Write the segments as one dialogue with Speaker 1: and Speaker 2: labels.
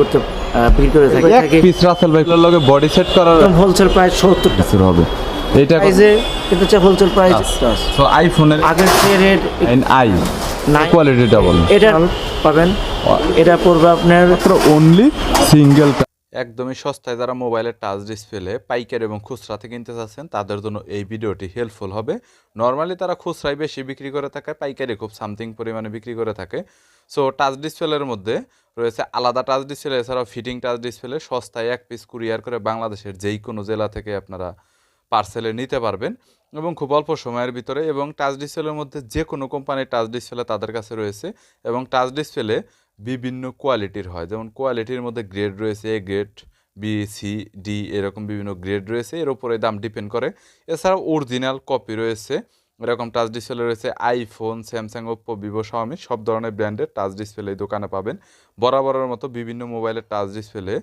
Speaker 1: করতে বিক্রি করে থাকি।
Speaker 2: এক পিস রাসেল ভাই লগে বডি সেট করার
Speaker 1: একদম হোলসেল প্রাইস সত্তর টাকা
Speaker 2: হবে। এটা
Speaker 1: প্রাইসে এটা হচ্ছে হোলসেল প্রাইস
Speaker 2: সো আইফোনের
Speaker 1: আগের রেট
Speaker 2: আই
Speaker 1: নাই
Speaker 2: কোয়ালিটি ডাবল
Speaker 1: এটা পাবেন। এটা পড়বে আপনার
Speaker 2: অনলি সিঙ্গেল একদমই সস্তায় যারা মোবাইলের টাচ ডিসপ্লে পাইকারি এবং খুচরাতে কিনতে চাচ্ছেন, তাদের জন্য এই ভিডিওটি হেল্পফুল হবে। নর্মালি তারা খুচরাই বেশি বিক্রি করে থাকে, পাইকারি খুব সামথিং পরিমাণে বিক্রি করে থাকে। সো টাচ ডিসপ্লের মধ্যে রয়েছে আলাদা টাচ ডিসপ্লে এছাড়াও ফিটিং টাচ ডিসপ্লে সস্তায় এক পিস কুরিয়ার করে বাংলাদেশের যেই কোনো জেলা থেকে আপনারা পার্সেলে নিতে পারবেন। এবং খুব অল্প সময়ের ভিতরে এবং টাচ ডিসপ্লের মধ্যে যে কোনো কোম্পানির টাচ ডিসপ্লে তাদের কাছে রয়েছে। এবং টাচ ডিসপ্লে বিভিন্ন কোয়ালিটির হয়। যেমন কোয়ালিটির মধ্যে গ্রেড রয়েছে A grade B C D এরকম বিভিন্ন গ্রেড রয়েছে। এর উপরে দাম ডিপেন্ড করে। এছাড়াও অরিজিনাল কপি রয়েছে। এরকম টাচ ডিসপ্লে রয়েছে iPhone Samsung Oppo Vivo Xiaomi সব ধরনের ব্র্যান্ডের টাচ ডিসপ্লে এই দোকানে পাবেন। বরাবরের মতো বিভিন্ন মোবাইলের টাচ ডিসপ্লে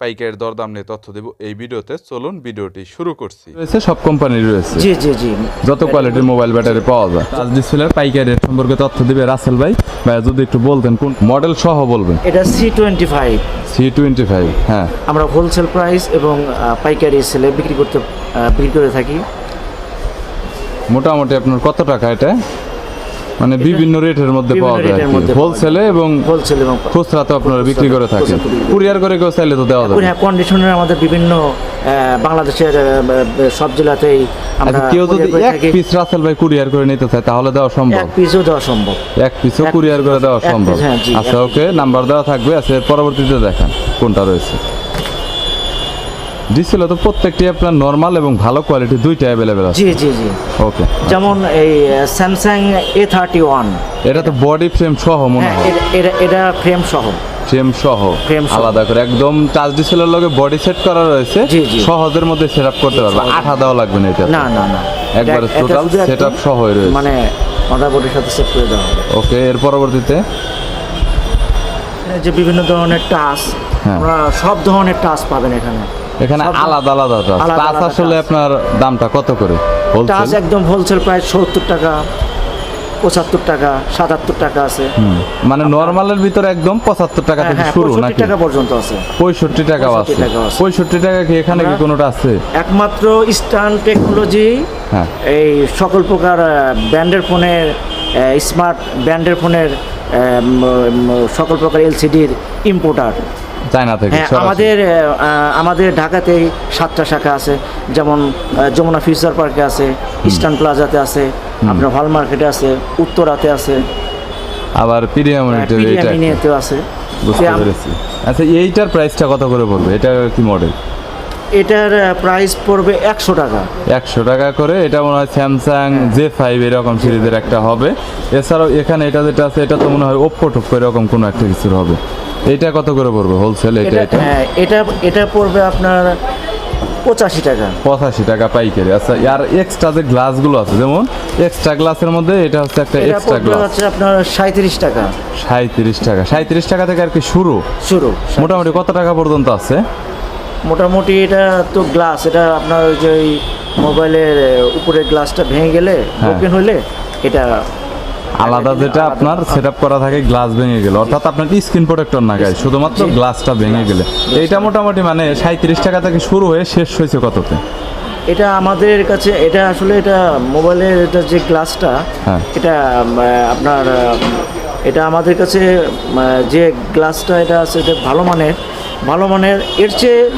Speaker 2: পাইকারের দরদাম নিয়ে তথ্য দেব এই ভিডিওতে। চলুন ভিডিওটি শুরু করছি। রয়েছে সব কোম্পানির রয়েছে?
Speaker 1: জি জি জি।
Speaker 2: যত কোয়ালিটির মোবাইল ব্যাটারি পাওয়া যায়। টাচ ডিসপ্লের পাইকারি রেট সম্পর্কে তথ্য দিবে রাসেল ভাই। ভাই যদি একটু বলতেন কোন মডেল সহ বলবেন?
Speaker 1: এটা C twenty five
Speaker 2: C twenty five হ্যাঁ।
Speaker 1: আমরা হোলসেল প্রাইস এবং পাইকারি সেলে বিক্রি করতে বিক্রি করে থাকি।
Speaker 2: মোটামুটি আপনার কত টাকা এটা? মানে বিভিন্ন রেটের মধ্যে পাওয়া যায় হোলসেলে এবং
Speaker 1: হোলসেল এবং
Speaker 2: খুচরাতে আপনারা বিক্রি করে থাকেন। কুরিয়ার করে কেউ চাইলে তো দেওয়া যাবে।
Speaker 1: হ্যাঁ কন্ডিশনের আমাদের বিভিন্ন বাংলাদেশের সব জেলাতেই আমরা
Speaker 2: কেউ যদি এক পিস রাসেল ভাই কুরিয়ার করে নিতে চায় তাহলে দেওয়া সম্ভব।
Speaker 1: এক পিসও দেওয়া সম্ভব।
Speaker 2: এক পিসও কুরিয়ার করে দেওয়া সম্ভব।
Speaker 1: হ্যাঁ,
Speaker 2: আচ্ছা ওকে নাম্বার দেওয়া থাকবে আচ্ছা পরবর্তীতে দেখান কোনটা রয়েছে। ডিসপ্লে তো প্রত্যেকটি আপনার নর্মাল এবং ভালো কোয়ালিটি দুইটা অ্যাভেলেবেল আছে।
Speaker 1: জি জি জি।
Speaker 2: ওকে
Speaker 1: যেমন এই স্যামসাং এ থার্টি ওয়ান
Speaker 2: এটা তো বডি ফ্রেম সহ মনে
Speaker 1: হ্যাঁ
Speaker 2: হয়।
Speaker 1: এটা- এটা ফ্রেম সহ।
Speaker 2: ফ্রেম সহ। আলাদা করে। একদম টাচ ডিসপ্লের লগে বডি সেট করা রয়েছে।
Speaker 1: জি, জি।
Speaker 2: সহজের মধ্যে সেটআপ করতে পারবে। আঠা দেওয়া লাগবে না এটা
Speaker 1: না না না।
Speaker 2: একবারে
Speaker 1: একদম
Speaker 2: setup সহই রয়েছে।
Speaker 1: মানে মাদারবোর্ডের সাথে সেট করে দেওয়া হবে।
Speaker 2: ওকে এর পরবর্তীতে?
Speaker 1: যে বিভিন্ন ধরনের টাচ
Speaker 2: হ্যাঁ।
Speaker 1: আমরা সব ধরনের টাচ পাবেন এখানে।
Speaker 2: এখানে আলাদা আলাদা টাচ আসলে আপনার দামটা কত করে?
Speaker 1: টাচ একদম হোলসেল প্রাইস সত্তর টাকা পঁচাত্তর টাকা সাতাত্তর টাকা আছে।
Speaker 2: মানে নর্মালের ভিতরে একদম পঁচাত্তর টাকা
Speaker 1: হ্যাঁ
Speaker 2: থেকে
Speaker 1: হ্যাঁ
Speaker 2: শুরু নাকি?
Speaker 1: টাকা পর্যন্ত আছে।
Speaker 2: পঁয়ষট্টি টাকাও আছে।
Speaker 1: 65 টাকাও আছে।
Speaker 2: পঁয়ষট্টি টাকা কি এখানে কি কোনোটা আছে?
Speaker 1: একমাত্র ইস্টার্ন টেকনোলজি
Speaker 2: হ্যাঁ।
Speaker 1: এই সকল প্রকার ব্র্যান্ডের ফোনের স্মার্ট ব্র্যান্ডের ফোনের সকল প্রকার এলসিডির ইম্পোর্টার।
Speaker 2: চায়না থেকে
Speaker 1: হ্যাঁ আমাদের আমাদের ঢাকাতে সাতটা শাখা আছে যেমন যমুনা ফিউচার পার্কে আছে ইস্টার্ন প্লাজাতে আছে আপনার হল মার্কেটে আছে উত্তরাতে আছে।
Speaker 2: আবার প্রিমিয়াম এইটা। একটা।
Speaker 1: আছে।
Speaker 2: বুঝতে পেরেছি। আচ্ছা এইটার প্রাইসটা কত করে পড়বে? এটা কি মডেল
Speaker 1: এটার প্রাইস পড়বে একশো টাকা।
Speaker 2: একশো টাকা করে এটা মনে হয় স্যামসাং জে ফাইভ এরকম সিরিজের একটা হবে। এছাড়াও এখানে এটা যেটা আছে এটা তো মনে হয় ওপ্পো টোপ্পো এরকম কোনো একটা কিছুর হবে। এটা কত করে পড়বে হোলসেল এটা
Speaker 1: এটা
Speaker 2: এটা?
Speaker 1: হ্যাঁ এটা এটা পড়বে আপনার পঁচাশি টাকা।
Speaker 2: পঁচাশি টাকা পাইকারি। আচ্ছা আর এক্সট্রা যে গ্লাসগুলো আছে যেমন এক্সট্রা গ্লাসের মধ্যে এটা হচ্ছে একটা এক্সট্রা গ্লাস
Speaker 1: হচ্ছে আপনার সাঁত্রিশ টাকা।
Speaker 2: সাঁত্রিশ টাকা। সাঁত্রিশ টাকা থেকে আর কি শুরু?
Speaker 1: শুরু।
Speaker 2: মোটামুটি কত টাকা পর্যন্ত আছে?
Speaker 1: মোটামুটি এটা তো গ্লাস এটা আপনার ওই যে মোবাইলের উপরের গ্লাসটা ভেঙে গেলে
Speaker 2: হ্যাঁ।
Speaker 1: হলে এটা
Speaker 2: আলাদা যেটা আপনার সেট করা থাকে গ্লাস ভেঙে গেলে। অর্থাৎ আপনার স্ক্রিন প্রোটেক্টর না গায়ে শুধুমাত্র গ্লাসটা ভেঙে গেলে। এইটা মোটামুটি মানে সাঁত্রিশ টাকা থেকে শুরু হয়ে শেষ হয়েছে কততে?
Speaker 1: এটা আমাদের কাছে এটা আসলে এটা মোবাইলের এটা যে গ্লাসটা
Speaker 2: হ্যাঁ।
Speaker 1: এটা আপনার এটা আমাদের কাছে যে গ্লাসটা এটা আছে এটা ভালো মানের। ভালো মানের এর চেয়ে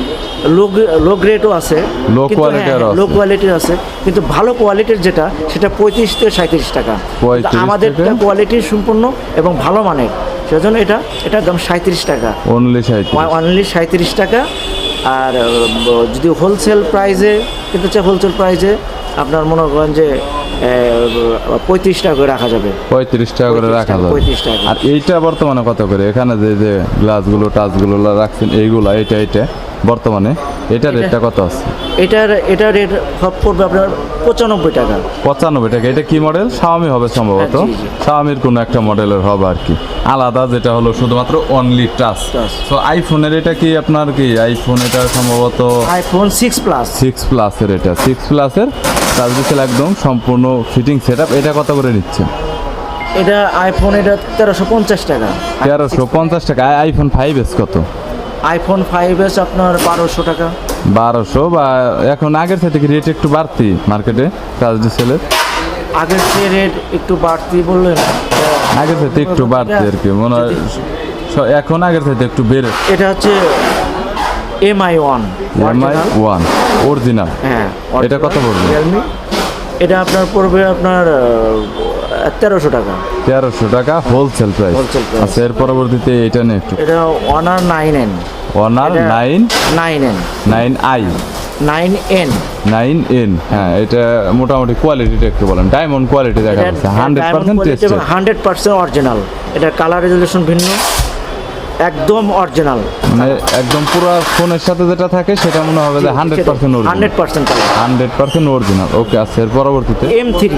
Speaker 1: লো লো গ্রেডও আছে।
Speaker 2: Low quality
Speaker 1: লো। কোয়ালিটির আছে। কিন্তু ভালো কোয়ালিটির যেটা সেটা পঁয়ত্রিশ থেকে সাঁত্রিশ টাকা।
Speaker 2: 35
Speaker 1: কিন্তু আমাদেরটা
Speaker 2: থেকে?
Speaker 1: কোয়ালিটি সম্পূর্ণ এবং ভালো মানের। সেজন্য এটা এটা দাম সাঁত্রিশ টাকা।
Speaker 2: অনলি
Speaker 1: অনলি সাঁত্রিশ টাকা। আর যদি হোলসেল প্রাইজে কিন্তু হচ্ছে হোলসেল প্রাইজে আপনার মনে করেন যে পঁয়ত্রিশ টাকা করে রাখা যাবে।
Speaker 2: পঁয়ত্রিশ টাকা করে রাখা যাবে।
Speaker 1: 35 টাকা।
Speaker 2: আর এইটা বর্তমানে কত করে? এখানে যে যে গ্লাসগুলো টাচগুলো রাখছেন এইগুলা এটা এটা বর্তমানে। এটা রেটটা কত আছে?
Speaker 1: এটার এটা রেট সব পড়বে আপনার পঁচানব্বই টাকা।
Speaker 2: পঁচানব্বই টাকা। এটা কি মডেল শাওমি হবে সম্ভবত।
Speaker 1: হ্যাঁ, জি।
Speaker 2: শাওমির কোনো একটা মডেলের হবে আর কি। আলাদা যেটা হলো শুধুমাত্র অনলি টাচ তো আইফোনের এটা কি আপনার কি? আইফোন এটা সম্ভবত
Speaker 1: আইফোন সিক্স প্লাস
Speaker 2: সিক্স প্লাসের এটা। সিক্স প্লাসের টাচ একদম সম্পূর্ণ ফিটিং সেট এটা কত করে নিচ্ছেন?
Speaker 1: এটা আইফোন এটা তেরোশো পঞ্চাশ টাকা।
Speaker 2: তেরোশো পঞ্চাশ টাকা। আইফোন ফাইভ এস কত?
Speaker 1: আইফোন ফাইভ এস আপনার বারোশো টাকা।
Speaker 2: বারোশো বা এখন আগের থেকে কি রেট একটু বাড়তি মার্কেটে টাচ ডিসেলের
Speaker 1: আগের চেয়ে রেট একটু বাড়তি বললেন।
Speaker 2: আগের থেকে একটু বাড়তি আর কি মনে হয় এখন আগের থেকে একটু বেড়ে
Speaker 1: এটা হচ্ছে Mi one
Speaker 2: Mi one original
Speaker 1: হ্যাঁ
Speaker 2: এটা কত পড়বে?
Speaker 1: এটা আপনার পড়বে আপনার তেরোশো টাকা।
Speaker 2: তেরোশো টাকা হোলসেল প্রাইস। আচ্ছা এর পরবর্তীতে এটা নিয়ে একটু।
Speaker 1: এটা ওয়ানার নাইন এন এটা-
Speaker 2: nine
Speaker 1: nine N
Speaker 2: nine I
Speaker 1: nine N
Speaker 2: nine N হ্যাঁ এটা মোটামুটি কোয়ালিটিটা একটু বলেন। ডায়মন্ড কোয়ালিটি দেখা যাচ্ছে hundred percent
Speaker 1: hundred percent original এটা কালার রেজলিউশন ভিন্ন। একদম অরিজিনাল
Speaker 2: মানে একদম পুরো ফোনের সাথে যেটা থাকে সেটা মনে হবে যে hundred percent original
Speaker 1: hundred percent colour
Speaker 2: hundred percent original okay আচ্ছা এর পরবর্তীতে?
Speaker 1: M three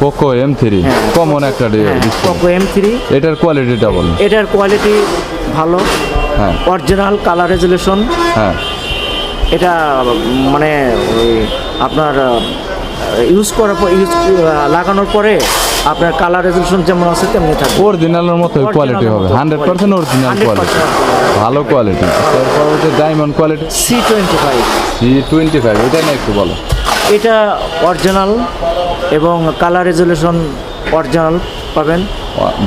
Speaker 2: Poco M three. Common একটা
Speaker 1: পোকো এম থ্রি
Speaker 2: এটার কোয়ালিটিটা বলেন।
Speaker 1: এটার কোয়ালিটি ভালো।
Speaker 2: হ্যাঁ।
Speaker 1: অরিজিনাল কালার রেজলিউশন
Speaker 2: হ্যাঁ।
Speaker 1: এটা মানে ওই আপনার ইউজ করার পর ইউজ লাগানোর পরে আপনার কালার রেজলিউশন যেমন আছে তেমনি থাকবে।
Speaker 2: অরিজিনালের মতো কোয়ালিটি হবে হান্ড্রেড পার্সেন্ট অরিজিনাল কোয়ালিটি ভালো কোয়ালিটি এর পরবর্তী diamond quality
Speaker 1: C twenty five
Speaker 2: C twenty five এটা না একটু বলো।
Speaker 1: এটা অরিজিনাল এবং কালার রেজলিউশন অরিজিনাল পাবেন।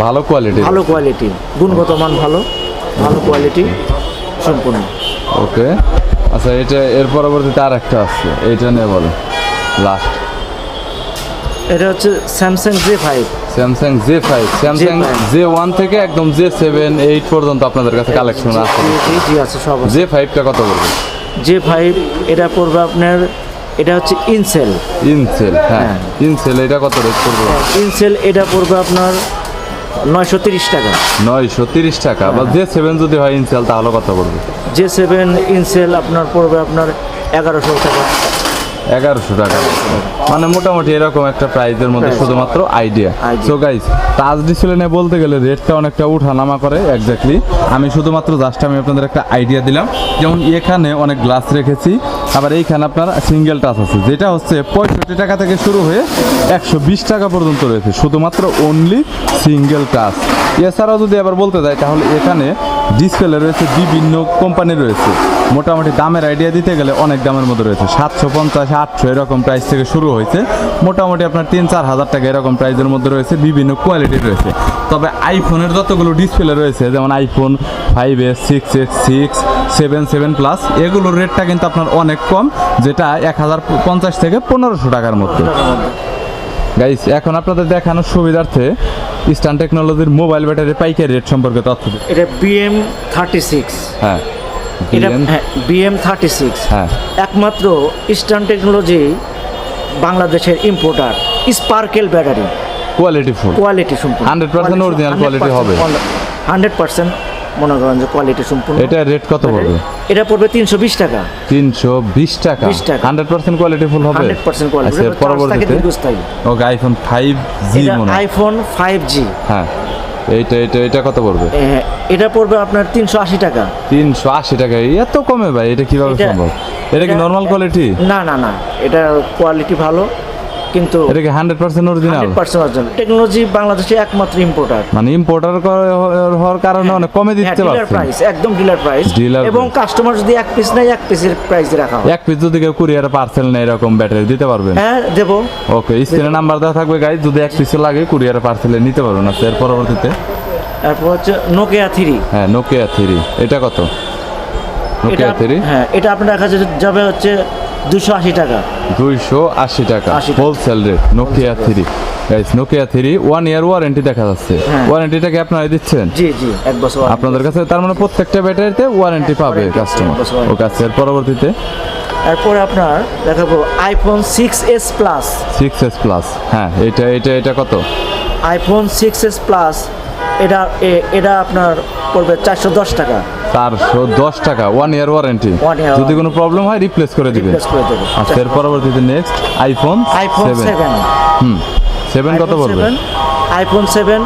Speaker 2: ভালো কোয়ালিটি
Speaker 1: ভালো কোয়ালিটি গুণগত মান ভালো ভালো কোয়ালিটি সম্পূর্ণ।
Speaker 2: ওকে আচ্ছা এটা এর পরবর্তীতে আর একটা আসছে এইটা নিয়ে বলো। লাস্ট
Speaker 1: এটা হচ্ছে Samsung J five
Speaker 2: Samsung J five Samsung J one থেকে একদম জে সেভেন এইট পর্যন্ত আপনাদের কাছে কালেকশন আছে।
Speaker 1: জি জি আছে সব
Speaker 2: জে ফাইভটা কত করবে
Speaker 1: জে ফাইভ এটা পড়বে আপনার এটা হচ্ছে ইনসেল
Speaker 2: ইনসেল হ্যাঁ। ইনসেল এটা কত রেট করবে
Speaker 1: ইনসেল এটা পড়বে আপনার নয়শো তিরিশ টাকা।
Speaker 2: নয়শো তিরিশ টাকা। বা জে সেভেন যদি হয় ইনসেল তাহলে কত করবে
Speaker 1: জে সেভেন ইনসেল আপনার পড়বে আপনার এগারোশো টাকা।
Speaker 2: এগারোশো টাকা। মানে মোটামুটি এরকম একটা প্রাইজের মধ্যে শুধুমাত্র idea so guys touch display নিয়ে বলতে গেলে রেটটা অনেকটা উঠানামা করে এক্স্যাক্টলি আমি শুধুমাত্র জাস্ট আমি আপনাদের একটা আইডিয়া দিলাম। যেমন এখানে অনেক গ্লাস রেখেছি আবার এইখানে আপনার সিঙ্গেল টাচ আছে যেটা হচ্ছে পঁয়ষট্টি টাকা থেকে শুরু হয়ে একশো বিশ টাকা পর্যন্ত রয়েছে শুধুমাত্র অনলি সিঙ্গেল টাচ এছাড়াও যদি আবার বলতে যাই তাহলে এখানে ডিসপ্লে রয়েছে বিভিন্ন কোম্পানি রয়েছে। মোটামুটি দামের আইডিয়া দিতে গেলে অনেক দামের মধ্যে রয়েছে। সাতশো পঞ্চাশ আটশো এরকম প্রাইস থেকে শুরু হয়েছে। মোটামুটি আপনার তিন চার হাজার টাকা এরকম প্রাইসের মধ্যে রয়েছে বিভিন্ন কোয়ালিটির রয়েছে। তবে আইফোনের যতগুলো ডিসপ্লে রয়েছে যেমন iPhone five S six X six seven seven plus এগুলোর রেটটা কিন্তু আপনার অনেক কম যেটা এক হাজার পঞ্চাশ থেকে পনেরোশো টাকার মধ্যে। গাইস এখন আপনাদের দেখানোর সুবিধার্থে ইস্টার্ন টেকনোলজির মোবাইল ব্যাটারি পাইকারি রেট সম্পর্কে তথ্য দিন।
Speaker 1: এটা বিএম থার্টি সিক্স
Speaker 2: হ্যাঁ।
Speaker 1: এটা বিএম থার্টি সিক্স
Speaker 2: হ্যাঁ।
Speaker 1: একমাত্র ইস্টার্ন টেকনোলজি বাংলাদেশের importer sparkle battery
Speaker 2: quality full
Speaker 1: quality সম্পূর্ণ।
Speaker 2: হান্ড্রেড পার্সেন্ট অরিজিনাল কোয়ালিটি হবে।
Speaker 1: হান্ড্রেড পার্সেন্ট মনে করেন যে কোয়ালিটি সম্পূর্ণ।
Speaker 2: এটা রেট কত পড়বে?
Speaker 1: এটা পড়বে তিনশো বিশ টাকা।
Speaker 2: তিনশো বিশ টাকা?
Speaker 1: 20 টাকা।
Speaker 2: হান্ড্রেড পার্সেন্ট কোয়ালিটি ফুল হবে?
Speaker 1: হান্ড্রেড পার্সেন্ট কোয়ালিটি
Speaker 2: আচ্ছা পরবর্তীতে?
Speaker 1: দীর্ঘস্থায়ী।
Speaker 2: ওকে আইফোন ফাইভ জি মনে।
Speaker 1: আইফোন ফাইভ জি
Speaker 2: হ্যাঁ। এইটা এটা এটা কত পড়বে?
Speaker 1: এটা পড়বে আপনার তিনশো আশি টাকা।
Speaker 2: তিনশো আশি টাকা। এত কমে ভাই এটা কীভাবে সম্ভব? এটা কি নর্মাল কোয়ালিটি
Speaker 1: না না না। এটা কোয়ালিটি ভালো। কিন্তু
Speaker 2: এটা কি hundred percent original
Speaker 1: hundred percent original technology বাংলাদেশে একমাত্র ইম্পোর্টার
Speaker 2: মানে ইম্পোর্টার হওয়ার কারণে অনেক কমে দিতে
Speaker 1: ডিলার প্রাইস একদম ডিলার প্রাইস এবং কাস্টমার যদি এক পিস নেয় এক পিসের প্রাইস রাখা হয়।
Speaker 2: এক পিস যদি কেউ কুরিয়ারে পার্সেল নেই এরকম ব্যাটারি দিতে পারবেন?
Speaker 1: হ্যাঁ দেবো।
Speaker 2: ওকে স্ক্রিনে নাম্বার দেওয়া থাকবে গাইজ যদি এক পিসে লাগে কুরিয়ারে পার্সেলে নিতে পারবেন। আচ্ছা এর পরবর্তীতে?
Speaker 1: তারপর হচ্ছে নোকিয়া থ্রি
Speaker 2: হ্যাঁ নোকিয়া থ্রি এটা কত? নোকিয়া থ্রি
Speaker 1: হ্যাঁ এটা আপনার কাছে যাবে হচ্ছে দুশো আশি টাকা।
Speaker 2: দুইশো আশি টাকা।
Speaker 1: 80 টাকা।
Speaker 2: Wholesale rate Nokia three guys Nokia three one year warranty দেখা যাচ্ছে।
Speaker 1: হ্যাঁ।
Speaker 2: ওয়ারেন্টিটা কি আপনারা দিচ্ছেন?
Speaker 1: জি জি এক বছর
Speaker 2: আপনাদের কাছে তার মানে প্রত্যেকটা ব্যাটারিতে ওয়ারেন্টি পাবে কাস্টমার আচ্ছা এর পরবর্তীতে?
Speaker 1: তারপরে আপনার দেখাবো iPhone six S plus
Speaker 2: six S plus হ্যাঁ এটা এটা এটা কত?
Speaker 1: আইফোন সিক্স এস প্লাস এটা এটা আপনার পড়বে চারশো দশ টাকা।
Speaker 2: চারশো দশ টাকা ওয়ান ইয়ার ওয়ারেন্টি যদি কোনো প্রবলেম হয় রিপ্লেস করে দিবে। আচ্ছা এর পরবর্তীতে next iPhone
Speaker 1: iPhone
Speaker 2: seven hmm seven কত পড়বে?
Speaker 1: আইফোন সেভেন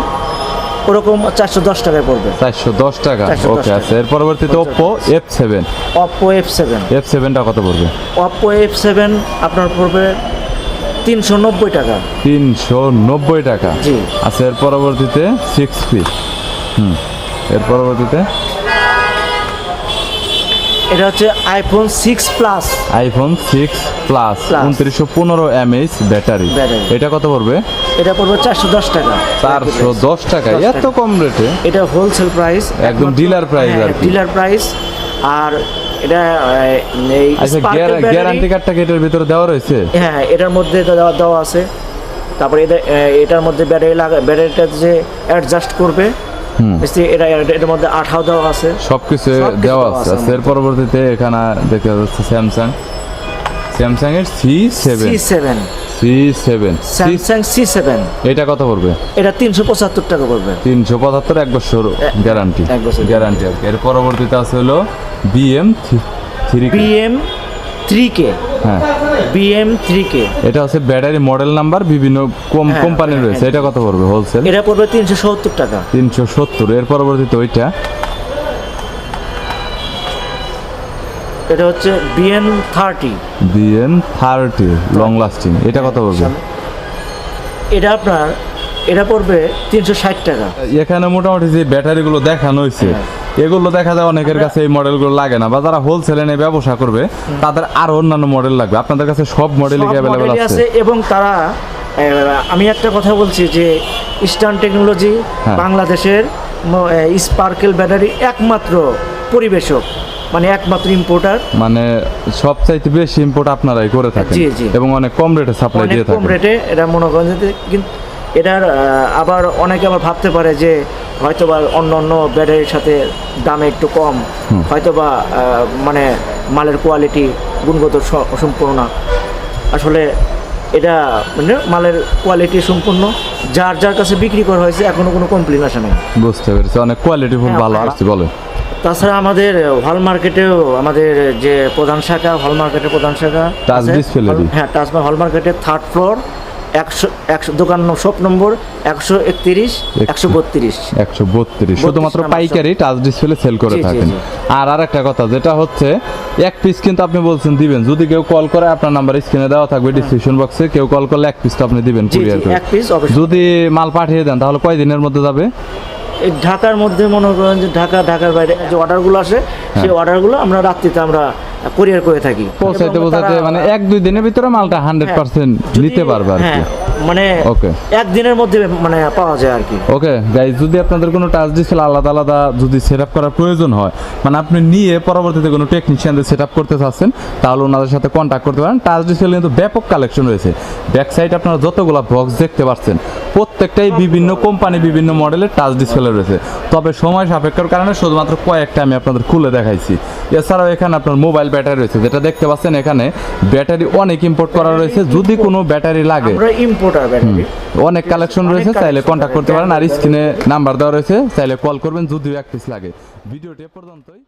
Speaker 1: ওরকম চারশো দশ টাকায় পড়বে।
Speaker 2: চারশো দশ টাকা ওকে আচ্ছা এর পরবর্তীতে Oppo F seven
Speaker 1: Oppo F seven
Speaker 2: F সেভেনটা কত পড়বে?
Speaker 1: অপ্পো এফ সেভেন আপনার পড়বে তিনশো নব্বই টাকা।
Speaker 2: তিনশো নব্বই টাকা। আচ্ছা এর পরবর্তীতে সিক্স পি হুম। এর পরবর্তীতে?
Speaker 1: এটা হচ্ছে iPhone six plus
Speaker 2: iPhone six plus. উনত্রিশশো পনেরো এমএইচ ব্যাটারি। এটা কত পড়বে?
Speaker 1: এটা পড়বে চারশো দশ টাকা।
Speaker 2: চারশো দশ টাকা। এত কম রেটে
Speaker 1: এটা হোলসেল প্রাইস
Speaker 2: একদম dealer price আর
Speaker 1: ডিলার প্রাইস আর এটা এই
Speaker 2: আচ্ছা গ্যারান্টি কার্ডটা এটার ভিতরে দেওয়া রয়েছে?
Speaker 1: হ্যাঁ এটার মধ্যে দেওয়া দেওয়া আছে। তারপরে এটা এটার মধ্যে ব্যাটারি লাগা ব্যাটারিটা যে অ্যাডজাস্ট করবে এটা এটার মধ্যে আঠাও দেওয়া আছে।
Speaker 2: সবকিছু দেওয়া আছে আচ্ছা, এর পরবর্তীতে এখানে দেখা যাচ্ছে স্যামসাং স্যামসাং এর C seven
Speaker 1: C seven
Speaker 2: C seven
Speaker 1: Samsung C seven
Speaker 2: এটা কত পড়বে?
Speaker 1: এটা তিনশো পঁচাত্তর টাকা পড়বে।
Speaker 2: তিনশো পঁচাত্তর এক বছর গ্যারান্টি
Speaker 1: এক বছর।
Speaker 2: গ্যারান্টি আর এর পরবর্তীতে আছে হলো বিএম থ্রি
Speaker 1: বিএম থ্রি কে
Speaker 2: হ্যাঁ।
Speaker 1: বিএম থ্রি কে
Speaker 2: এটা হচ্ছে ব্যাটারি মডেল নাম্বার বিভিন্ন কম
Speaker 1: হ্যাঁ,
Speaker 2: কোম্পানি
Speaker 1: হ্যাঁ,
Speaker 2: রয়েছে। এটা কত পড়বে হোলসেল
Speaker 1: এটা পড়বে তিনশো সত্তর টাকা।
Speaker 2: তিনশো সত্তর। এর পরবর্তীতে ওইটা?
Speaker 1: এটা হচ্ছে BN thirty
Speaker 2: BN thirty long lasting এটা কত পড়বে?
Speaker 1: এটা আপনার এটা পড়বে তিনশো ষাট টাকা।
Speaker 2: এখানে মোটামুটি যে ব্যাটারিগুলো দেখানো হয়েছে এগুলো দেখা যায় অনেকের কাছে এই মডেলগুলো লাগে না বা যারা হোলসেলে নিয়ে ব্যবসা করবে তাদের আরও অন্যান্য মডেল লাগবে আপনাদের কাছে সব মডেলই অ্যাভেলেবল আছে
Speaker 1: এবং তারা আমি একটা কথা বলছি যে ইস্টার্ন টেকনোলজি
Speaker 2: হ্যাঁ।
Speaker 1: বাংলাদেশের স্পার্কেল ব্যাটারি একমাত্র পরিবেশক মানে একমাত্র ইম্পোর্টার
Speaker 2: মানে সবচাইতে বেশি ইম্পোর্ট আপনারাই করে থাকেন
Speaker 1: জি, জি।
Speaker 2: এবং অনেক কম রেটে সাপ্লাই দিয়ে
Speaker 1: কম রেটে এটা মনে করেন যে কিন্তু এটার আবার অনেকে আবার ভাবতে পারে যে হয়তো বা অন্য অন্য ব্যাটারির সাথে দামে একটু কম হয়তো বা মানে মালের কোয়ালিটি গুণগত সম্পূর্ণ। আসলে এটা মানে মালের কোয়ালিটি সম্পূর্ণ। যার যার কাছে বিক্রি করা হয়েছে এখনও কোনো কমপ্লেন আসে নাই।
Speaker 2: বুঝতে পেরেছি। অনেক কোয়ালিটি
Speaker 1: হ্যাঁ,
Speaker 2: ভালো। আসছে বলে
Speaker 1: তাছাড়া আমাদের হল মার্কেটেও আমাদের যে প্রধান শাখা হল মার্কেটের প্রধান শাখা। হ্যাঁ টাচমা হল মার্কেটের থার্ড ফ্লোর একশো একশো দোকান শপ নম্বর একশো একত্রিশ একশো বত্রিশ।
Speaker 2: একশো বত্রিশ। শুধুমাত্র পাইকারি টাচ ডিসপ্লে সেল করে থাকেন। আর আর একটা কথা যেটা হচ্ছে এক পিস কিন্তু আপনি বলছেন দিবেন। যদি কেউ কল করে আপনার নাম্বার স্ক্রিনে দেওয়া থাকবে ডিসক্রিপশন বক্সে কেউ কল করলে এক পিস তো আপনি দিবেন কুরিয়ার করে যদি মাল পাঠিয়ে দেন তাহলে কয় দিনের মধ্যে যাবে?
Speaker 1: ঢাকার মধ্যে মনে করেন যে ঢাকা ঢাকার বাইরে যে অর্ডারগুলো আসে
Speaker 2: হ্যাঁ।
Speaker 1: সেই অর্ডারগুলো আমরা রাত্রিতে আমরা কুরিয়ার করে থাকি।
Speaker 2: পৌঁছাইতে
Speaker 1: এবং
Speaker 2: পৌঁছাইতে মানে এক দুই দিনের ভিতরে মালটা হান্ড্রেড পার্সেন্ট নিতে পারবে আর কি।
Speaker 1: হ্যাঁ মানে
Speaker 2: ওকে
Speaker 1: একদিনের মধ্যে মানে পাওয়া যায় আর কি।
Speaker 2: ওকে গাইজ যদি আপনাদের কোনো টাচ আলাদা আলাদা যদি সেট আপ করার প্রয়োজন হয় মানে আপনি নিয়ে পরবর্তীতে কোনো টেকনিশিয়ানদের সেট আপ করতে চাচ্ছেন তাহলে ওনাদের সাথে কন্ট্যাক্ট করতে পারেন। টাচ ডিসপ্লে কিন্তু ব্যাপক কালেকশন রয়েছে। ব্যাক সাইড আপনারা যতগুলো বক্স দেখতে পাচ্ছেন প্রত্যেকটাই বিভিন্ন কোম্পানি বিভিন্ন মডেলের টাচ ডিসপ্লে রয়েছে। তবে সময় সাপেক্ষের কারণে শুধুমাত্র কয়েকটা আমি আপনাদের খুলে দেখাইছি। এছাড়াও এখানে আপনার মোবাইল ব্যাটারি রয়েছে যেটা দেখতে পাচ্ছেন এখানে ব্যাটারি অনেক ইম্পোর্ট করা রয়েছে। যদি কোনো ব্যাটারি লাগে অনেক কালেকশন রয়েছে চাইলে কন্ট্যাক্ট করতে পারেন। আর স্ক্রিনে নাম্বার দেওয়া রয়েছে চাইলে কল করবেন যদিও এক পিস লাগে। ভিডিওটি পর্যন্তই।